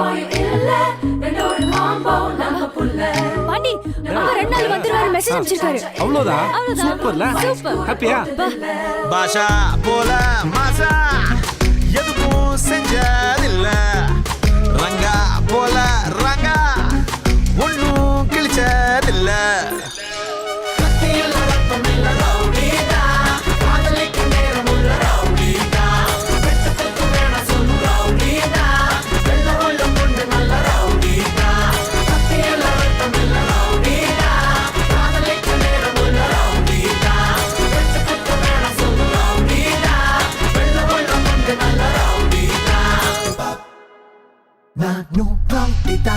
போயும் இல்ல. ரெண்டோட காம்போ நம்ம புள்ள. பாண்டி அப்பா ரெண்டு நாள் வந்துருவாரு சூப்பர்ல. சூப்பர். ஹாப்பியா பாஷா போல மாசா на дну Галпита.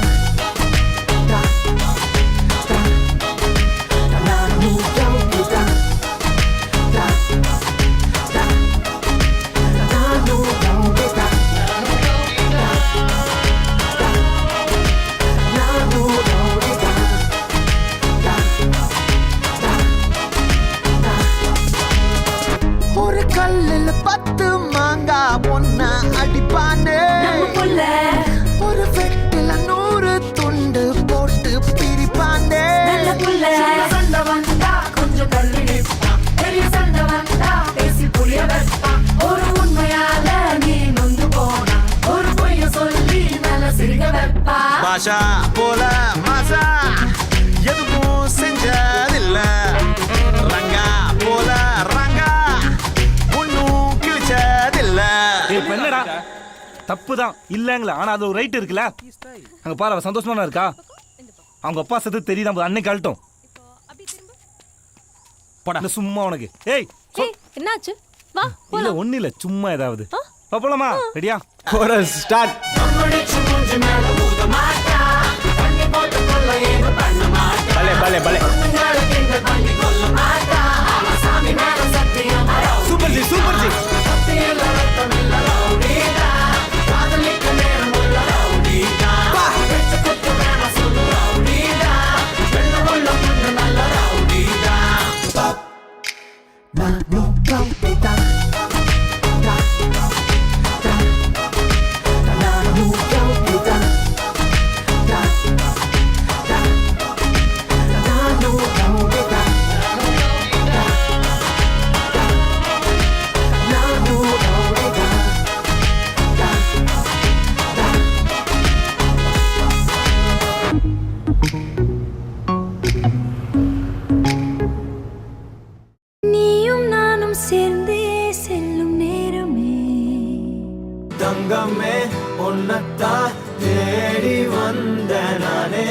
Да, да, да, на дну Галпита. Да, да, да, на дну Галпита. Да, да, на дну Галпита. கல்லில் பத்து பாஷா போல மாசா. எதுவும் செஞ்சதில்ல. ரங்கா போல ரங்கா. ஒன்னும் கிழிச்சதில்ல. இப்ப என்னடா? தப்பு தான் இல்லங்களா. ஆனா அது ஒரு ரைட் இருக்குல்ல? அங்க பாரு அவ சந்தோஷமா இருக்கா? அவங்க அப்பா செத்து தெரியுதா. அன்னைக்கு அழட்டும் போடா. சும்மா உனக்கு. ஏய் என்னாச்சு? வா இல்ல ஒண்ணு இல்ல சும்மா ஏதாவது. போலாமா ரெடியா? கோரஸ் ஸ்டார்ட் பலே பலே பலே சூப்பர் ஜி சூப்பர் ஜி சத்தியில ரத்தம் இல்ல ரவுடிதா காதலிக்க தங்கமே உன்னத்தான் தேடி வந்த நானே.